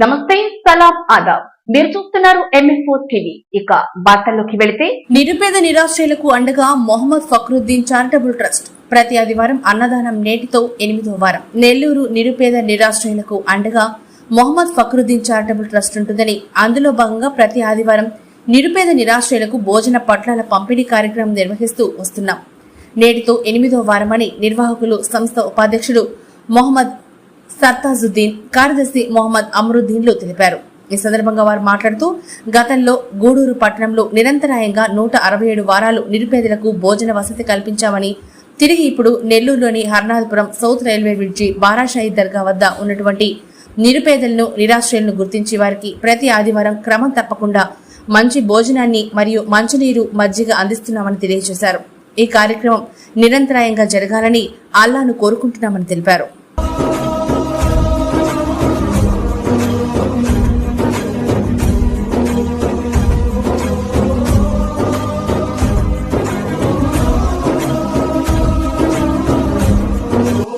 నమస్తే సలాం ఆదాబ్. మీరు చూస్తున్నారు ఎంఎఫ్ఓ టీవీ ఇక వార్తల్లోకి వెళితే నిరుపేద నిరాశ్రయులకు అండగా మొహమ్మద్ ఫక్రుద్దీన్ చారిటబుల్ ట్రస్ట్ ప్రతి ఆదివారం అన్నదానం నేటితో ఎనిమిదో వారం. నెల్లూరు నిరుపేద నిరాశ్రయులకు అండగా మొహమ్మద్ ఫక్రుద్దీన్ చారిటబుల్ ట్రస్ట్ ఉంటుందని అందులో భాగంగా ప్రతి ఆదివారం నిరుపేద నిరాశ్రయులకు భోజన పట్లాల పంపిణీ కార్యక్రమం నిర్వహిస్తూ వస్తున్నాం. నేటితో ఎనిమిదో వారమని నిర్వాహకులు సంస్థ ఉపాధ్యక్షుడు మొహమ్మద్ సర్తాజుద్దీన్ కార్యదర్శి మొహమ్మద్ అమరుద్దీన్లు తెలిపారు. ఈ సందర్భంగా వారు మాట్లాడుతూ గతంలో గూడూరు పట్టణంలో నిరంతరాయంగా నూట అరవై ఏడు వారాలు నిరుపేదలకు భోజన వసతి కల్పించామని తిరిగి ఇప్పుడు నెల్లూరులోని Harnathapuram south railway bridge Barashahi Dargah వద్ద ఉన్నటువంటి నిరుపేదలను నిరాశ్రయులను గుర్తించి వారికి ప్రతి ఆదివారం క్రమం తప్పకుండా మంచి భోజనాన్ని మరియు మంచినీరు మజ్జిగ అందిస్తున్నామని తెలియజేశారు. ఈ కార్యక్రమం నిరంతరాయంగా జరగాలని అల్లాను కోరుకుంటున్నామని తెలిపారు. Oh.